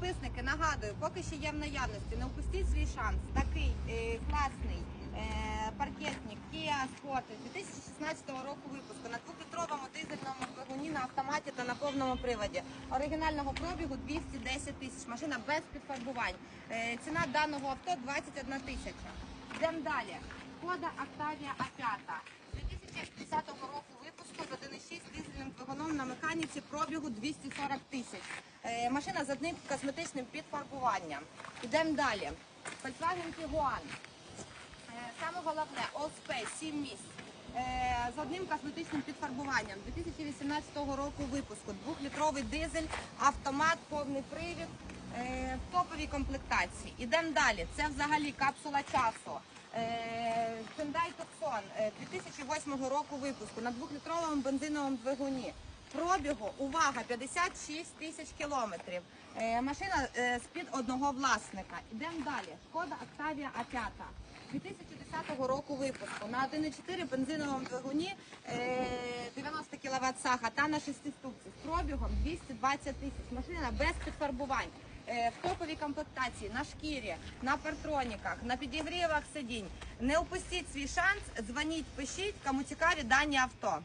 Підписники, нагадую, поки ще є в наявності, не впустіть свій шанс. Такий е, класний е, паркетник Kia Sportage 2016 року випуску на двохлітровому дизельному двигуні на автоматі та на повному приводі. Оригінального пробігу 210 тисяч. Машина без підфарбувань. Е, ціна даного авто 21 тисяча. Йдемо далі. Шкода Octavia A5. 2010 року випуску з 1.6 дизельним двигуном на механіці пробігу 240 тисяч. Е, машина з одним косметичним підфарбуванням. Йдемо далі. Volkswagen Tiguan. Е, Саме головне, All Space, 7 місць. Е, З одним косметичним підфарбуванням 2018 року випуску. Двохлітровий дизель, автомат, повний привід в топовій комплектації. Ідемо далі. Це взагалі капсула часу. Hyundai Tucson е, 2008 року випуску на двохлітровому бензиновому двигуні. Пробігу, увага, 56 тисяч кілометрів. Е, машина е, з-під одного власника. Ідемо далі. Шкода Octavia A5. 2010 року випуску на 1,4 бензиновому двигуні е, 90 кВт саха та на 6 ступці з пробігом 220 тисяч. Машина без підфарбувань. Е, В топовій комплектації на шкірі, на партроніках, на підігрівах сидінь. Не упустіть свій шанс, дзвоніть, пишіть, кому цікаві дані авто.